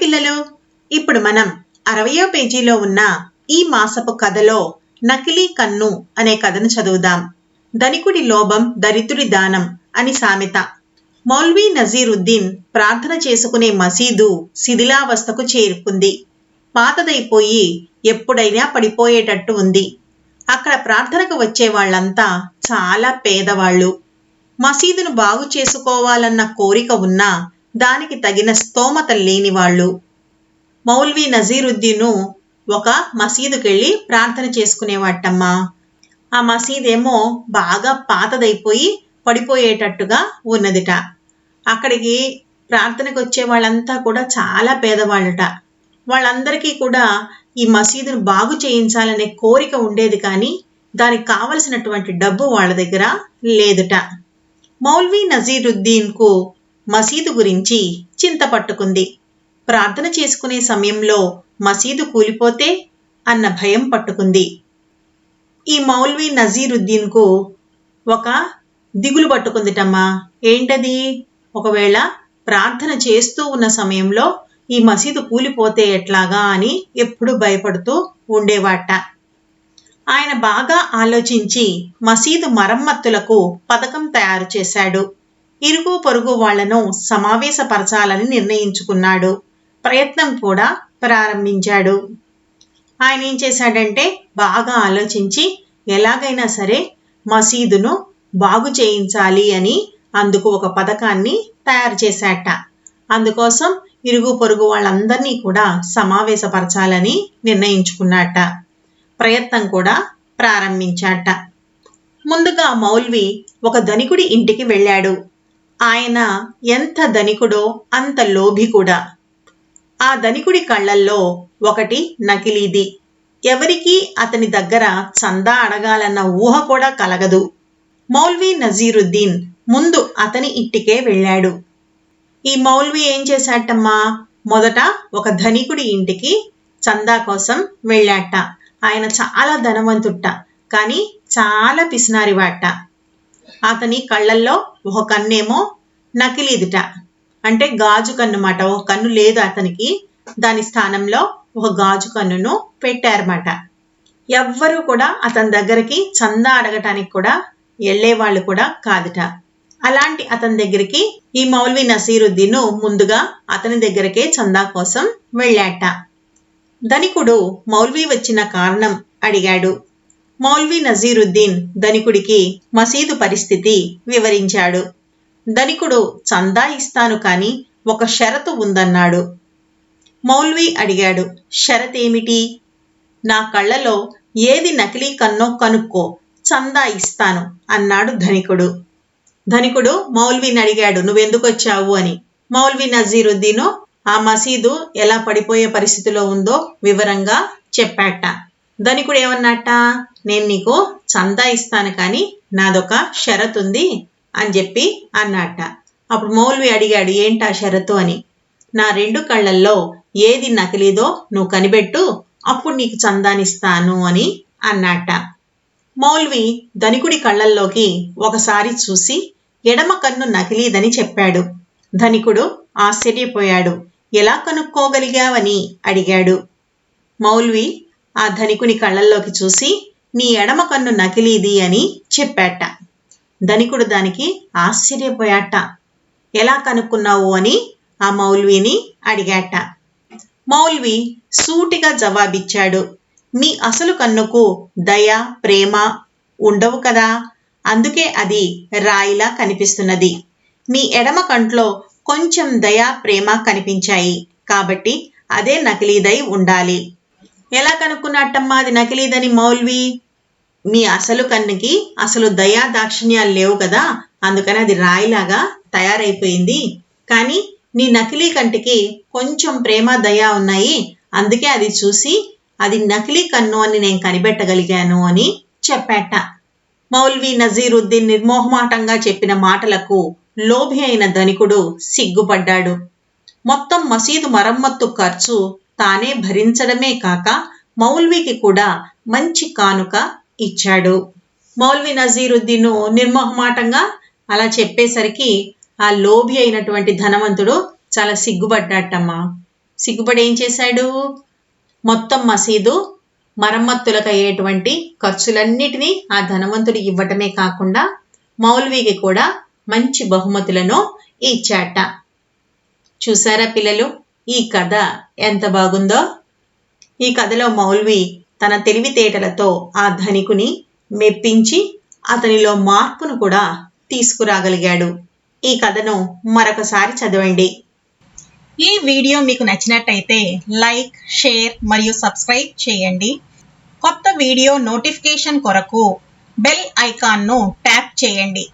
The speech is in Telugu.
పిల్లలు ఇప్పుడు మనం అరవయో పేజీలో ఉన్న ఈ మాసపు కథలో నకిలీ కన్ను అనే కథను చదువుదాం. ధనికుడి లోభం దరిద్రుడి దానం అని సామెత. మౌల్వీ నజీరుద్దీన్ ప్రార్థన చేసుకునే మసీదు శిథిలావస్థకు చేరుకుంది. పాతదైపోయి ఎప్పుడైనా పడిపోయేటట్టు ఉంది. అక్కడ ప్రార్థనకు వచ్చే వాళ్ళంతా చాలా పేదవాళ్ళు. మసీదును బాగు చేసుకోవాలన్న కోరిక ఉన్నా దానికి తగిన స్తోమత లేని వాళ్ళు. మౌల్వి నజీరుద్దీను ఒక మసీదుకెళ్ళి ప్రార్థన చేసుకునేవాటమ్మా. ఆ మసీదేమో బాగా పాతదైపోయి పడిపోయేటట్టుగా ఉన్నదిట అక్కడికి ప్రార్థనకు వచ్చే వాళ్ళంతా కూడా చాలా పేదవాళ్ళట. వాళ్ళందరికీ కూడా ఈ మసీదును బాగు చేయించాలనే కోరిక ఉండేది కానీ దానికి కావలసినటువంటి డబ్బు వాళ్ళ దగ్గర లేదుట. మౌల్వీ నజీరుద్దీన్కు మసీదు గురించి చింతపట్టుకుంది ప్రార్థన చేసుకునే సమయంలో మసీదు కూలిపోతే అన్న భయం పట్టుకుంది. ఈ మౌల్వి నజీరుద్దీన్కు ఒక దిగులు పట్టుకుందిటమ్మా. ఏంటది? ఒకవేళ ప్రార్థన చేస్తూ ఉన్న సమయంలో ఈ మసీదు కూలిపోతే ఎట్లాగా అని ఎప్పుడు భయపడుతూ ఉండేవాట. ఆయన బాగా ఆలోచించి మసీదు మరమ్మత్తులకు పథకం తయారు చేశాడు. ఇరుగు పొరుగు వాళ్ళను సమావేశపరచాలని నిర్ణయించుకున్నాడు. ప్రయత్నం కూడా ప్రారంభించాడు. ఆయన ఏం చేశాడంటే బాగా ఆలోచించి ఎలాగైనా సరే మసీదును బాగు చేయించాలి అని అందుకు ఒక పథకాన్ని తయారు చేశాట. అందుకోసం ఇరుగు పొరుగు వాళ్ళందరినీ కూడా సమావేశపరచాలని నిర్ణయించుకున్నట్ట ప్రయత్నం కూడా ప్రారంభించాట. ముందుగా మౌల్వి ఒక ధనికుడి ఇంటికి వెళ్ళాడు. ఆయన ఎంత ధనికుడో అంత లోభి కూడా. ఆ ధనికుడి కళ్ళల్లో ఒకటి నకిలీది. ఎవరికీ అతని దగ్గర చందా అడగాలన్న ఊహ కూడా కలగదు. మౌల్వీ నజీరుద్దీన్ ముందు అతని ఇంటికే వెళ్ళాడు. ఈ మౌల్వీ ఏం చేశాటమ్మా మొదట ఒక ధనికుడి ఇంటికి చందా కోసం వెళ్ళాట. ఆయన చాలా ధనవంతుట్ట. కానీ చాలా పిసినారివాట అతని కళ్ళల్లో ఒక కన్నేమో నకిలీదుట. అంటే గాజు కన్నుమాట. ఒక కన్ను లేదు అతనికి. దాని స్థానంలో ఒక గాజు కన్నును పెట్టారన్నమాట ఎవ్వరూ కూడా అతని దగ్గరికి చందా అడగటానికి కూడా వెళ్ళేవాళ్ళు కూడా కాదుట. అలాంటి అతని దగ్గరికి ఈ మౌల్వి నసీరుద్దీన్ ముందుగా అతని దగ్గరకే చందా కోసం వెళ్ళాట. ధనికుడు మౌల్వి వచ్చిన కారణం అడిగాడు. మౌల్వి నజీరుద్దీన్ ధనికుడికి మసీదు పరిస్థితి వివరించాడు. ధనికుడు చందా ఇస్తాను కానీ ఒక షరతు ఉందన్నాడు. మౌల్వి అడిగాడు షరతేమిటి? నా కళ్ళలో ఏది నకిలీ కన్నో కనుక్కో చందా ఇస్తాను అన్నాడు ధనికుడు. ధనికుడు మౌల్వీని అడిగాడు నువ్వెందుకు వచ్చావు? అని. మౌల్వి నజీరుద్దీను ఆ మసీదు ఎలా పడిపోయే పరిస్థితిలో ఉందో వివరంగా చెప్పాట. ధనికుడు ఏమన్నట్ట నేను నీకు చందా ఇస్తాను కానీ నాదొక షరత్ ఉంది అని చెప్పి అన్నట్ట అప్పుడు మౌల్వి అడిగాడు ఏంటా షరతు అని? నా రెండు కళ్ళల్లో ఏది నకిలీదో నువ్వు కనిపెట్టు అప్పుడు నీకు చందానిస్తాను అని అన్నట్ట మౌల్వి ధనికుడి కళ్ళల్లోకి ఒకసారి చూసి ఎడమ కన్ను నకిలీదని చెప్పాడు. ధనికుడు ఆశ్చర్యపోయాడు. ఎలా కనుక్కోగలిగావని? అడిగాడు. మౌల్వి ఆ ధనికుని కళ్ళల్లోకి చూసి నీ ఎడమ కన్ను నకిలీది అని చెప్పాట. ధనికుడు దానికి ఆశ్చర్యపోయాట. ఎలా కనుక్కున్నావు అని ఆ మౌల్విని అడిగాట. మౌల్వి సూటిగా జవాబిచ్చాడు. మీ అసలు కన్నుకు దయ ప్రేమ ఉండవు కదా. అందుకే అది రాయిలా కనిపిస్తున్నది. మీ ఎడమ కంట్లో కొంచెం దయ ప్రేమ కనిపించాయి. కాబట్టి అదే నకిలీదై ఉండాలి. ఎలా కనుక్కున్నట్టమ్మా అది నకిలీదని మౌల్వి. మీ అసలు కన్నుకి అసలు దయా దాక్షిణ్యాలు లేవు కదా? అందుకని అది రాయిలాగా తయారైపోయింది. కానీ నీ నకిలీ కంటికి కొంచెం ప్రేమ దయ ఉన్నాయి. అందుకే అది చూసి అది నకిలీ కన్ను అని నేను కనిపెట్టగలిగాను అని చెప్పాట. మౌల్వీ నజీరుద్దీన్ నిర్మోహమాటంగా చెప్పిన మాటలకు లోభి అయిన ధనికుడు సిగ్గుపడ్డాడు. మొత్తం మసీదు మరమ్మత్తు ఖర్చు తానే భరించడమే కాక మౌల్వికి కూడా మంచి కానుక ఇచ్చాడు. మౌల్వి నజీరుద్దీన్ నిర్మోహమాటంగా అలా చెప్పేసరికి ఆ లోభి అయినటువంటి ధనవంతుడు చాలా సిగ్గుపడ్డాటమ్మా సిగ్గుపడి ఏం చేశాడు? మొత్తం మసీదు మరమ్మత్తులకు అయ్యేటువంటి ఖర్చులన్నిటినీ ఆ ధనవంతుడు ఇవ్వటమే కాకుండా మౌల్వికి కూడా మంచి బహుమతులను ఇచ్చాట. చూసారా పిల్లలు? ఈ కథ ఎంత బాగుందో? ఈ కథలో మౌల్వి తన తెలివితేటలతో ఆ ధనికుని మెప్పించి అతనిలో మార్పును కూడా తీసుకురాగలిగాడు. ఈ కథను మరొకసారి చదవండి. ఈ వీడియో మీకు నచ్చినట్టయితే లైక్ షేర్ మరియు సబ్స్క్రైబ్ చేయండి. కొత్త వీడియో నోటిఫికేషన్ కొరకు బెల్ ఐకాన్ను ట్యాప్ చేయండి.